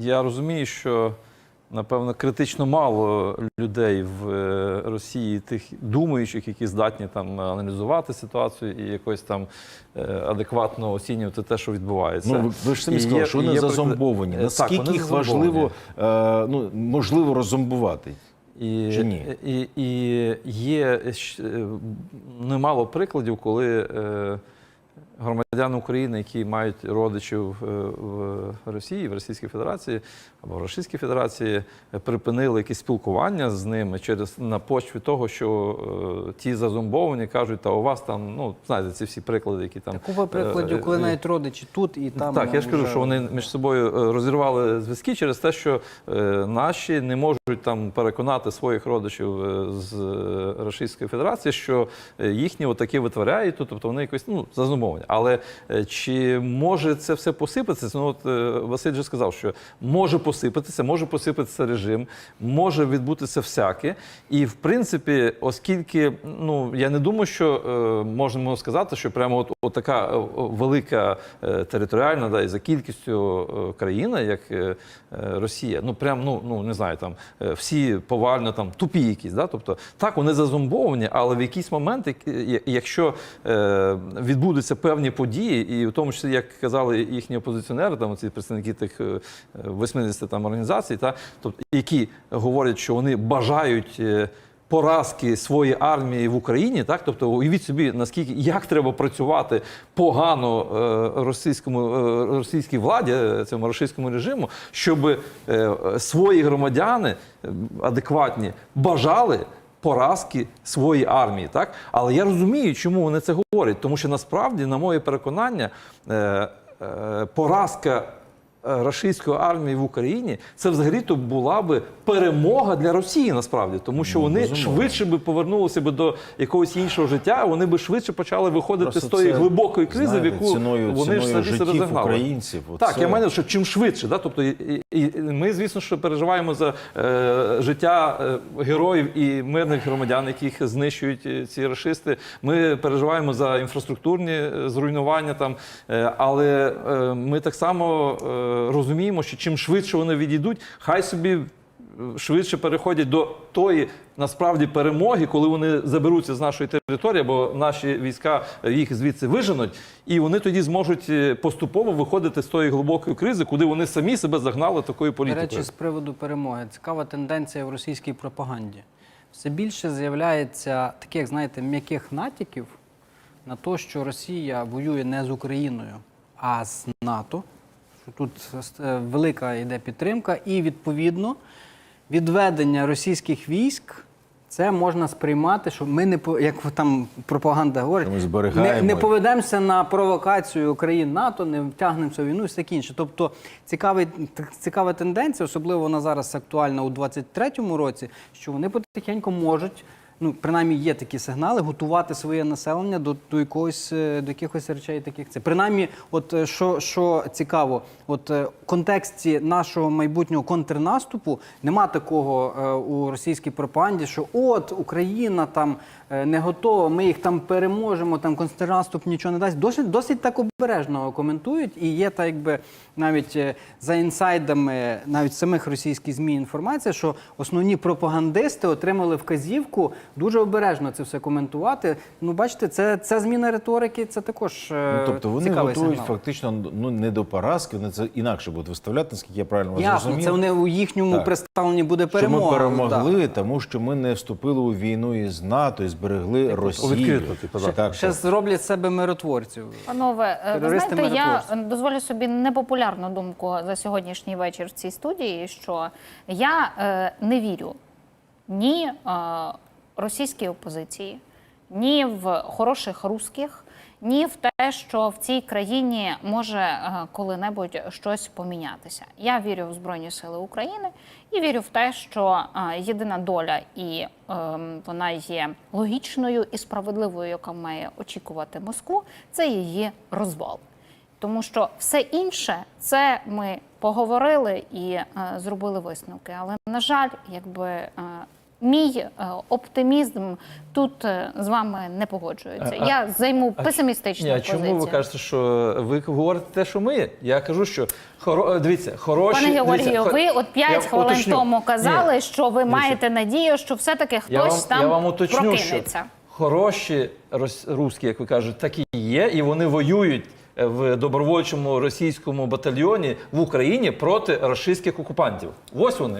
Я розумію, що напевно критично мало людей в е, Росії, тих думаючих, які здатні там аналізувати ситуацію і якось там е, адекватно оцінювати те, що відбувається. Ну, ви, ж самі сказали, є- що вони є зазомбовані. Е, так, Наскільки вони їх зазомбовані. важливо, ну, можливо роззомбувати? І, Чи ні? І, і є немало прикладів, коли е, громадяни України, які мають родичів е, в Росії, в Російській Федерації або в Російській Федерації, припинили якесь спілкування з ними через на почві того, що е, ті зазомбовані кажуть, та у вас там, ну знаєте, ці всі приклади, які там Купа прикладів, е, коли навіть родичі тут і там. так, я ж кажу, вже- що вони між собою розірвали зв'язки через те, що е, наші не можуть там переконати своїх родичів з Російської Федерації, що їхні отакі витворяють, тут, тобто вони якось ну зазумовані. Але е, чи може це все посипатися? Ну от е, Василь вже сказав, що може посипатися, може посипатися режим, може відбутися всяке. І в принципі, оскільки ну я не думаю, що е, можемо сказати, що прямо от, от така велика територіальна да, і за кількістю країна, як Росія, ну прям ну, ну не знаю, там всі повально там тупі якісь. Да? Тобто так вони зазомбовані, але в якийсь момент, якщо е, відбудуться певні події, і в тому числі, як казали їхні опозиціонери, там ці представники тих е, 80 там організацій, та тобто які говорять, що вони бажають. е, Поразки своєї армії в Україні, так тобто уявіть собі, наскільки як треба працювати погано е, російському е, російській владі, е, цьому російському режиму, щоб е, е, свої громадяни е, адекватні бажали поразки своєї армії. Так, але я розумію, чому вони це говорять, тому що насправді, на моє переконання, е, е, поразка. Е, Російської армії в Україні це взагалі-то була би перемога для Росії насправді, тому що вони безумовно. швидше би повернулися би до якогось іншого життя. Вони би швидше почали виходити Просто з тої це, глибокої кризи, знаєте, в яку ціною- вони ж самі себе життів загнали. українців, Так, я маю, що чим швидше, да? тобто і, і, і ми, звісно, що переживаємо за е, життя е, героїв і мирних громадян, яких знищують е, ці расисти. Ми переживаємо за інфраструктурні зруйнування там, е, але е, ми так само е, розуміємо, що чим швидше вони відійдуть, хай собі е, швидше переходять до тої насправді перемоги, коли вони заберуться з нашої території, бо наші війська е, їх звідси виженуть, і вони тоді зможуть е, поступово виходити з тої глибокої кризи, куди вони самі себе загнали такою До речі, з приводу перемоги. Цікава тенденція в російській пропаганді. Все більше з'являється таких, знаєте, м'яких натяків на те, що Росія воює не з Україною, а з НАТО. Що тут е, велика йде підтримка, і відповідно відведення російських військ. Це можна сприймати, що ми не як там пропаганда говорить, ми не, не поведемося на провокацію країн НАТО, не втягнемося в війну і все інше. Тобто цікавий, цікава тенденція, особливо вона зараз актуальна у 23-му році, що вони потихеньку можуть. Ну, принаймні є такі сигнали, готувати своє населення до, до якогось е, до якихось речей таких. Це принаймні, от е, що, що цікаво, от е, в контексті нашого майбутнього контрнаступу нема такого у російській пропаганді, що от Україна там не готова, ми їх там переможемо, там контрнаступ нічого не дасть. Досить досить так обережно коментують. І є так, якби навіть за інсайдами, навіть самих російських змі інформація, що основні пропагандисти отримали вказівку дуже обережно це все коментувати. Ну, бачите, це, це зміна риторики, це також е, Ну, тобто вони цікавий готують сигнал. фактично ну не до поразки, вони це інакше будуть виставляти, наскільки я правильно вас Ясно, зрозумів. це вони у їхньому Так. представленні буде що ми перемогли, Да. тому що ми не вступили у війну із НАТО і зберегли Росію. відкрито, типу, так, так. Ще зроблять себе миротворців. Панове, е, ви знаєте, я дозволю собі непопулярну думку за сьогоднішній вечір в цій студії, що я е, не вірю ні е, російській опозиції, ні в хороших русських, ні в те, що в цій країні може е, коли-небудь щось помінятися. Я вірю в Збройні Сили України і вірю в те, що е, єдина доля і ем, вона є логічною і справедливою, яка має очікувати Москву, це її розвал. Тому що все інше це ми поговорили і е, зробили висновки. Але на жаль, якби е, Мій е, оптимізм тут е, з вами не погоджується. А- Я займу а- песимістичну Ні, а позицію. чому ви кажете, що ви говорите те, що ми? Я кажу, що хоро... е, дивіться, хороші... Пане Георгію, ви от 5 Я хвилин уточню. тому казали, Ні, що ви дивіться. маєте надію, що все-таки хтось я вам, там я вам уточню, прокинеться. що хороші рос... русські, як ви кажете, такі є, і вони воюють в добровольчому російському батальйоні в Україні проти російських окупантів. Ось вони.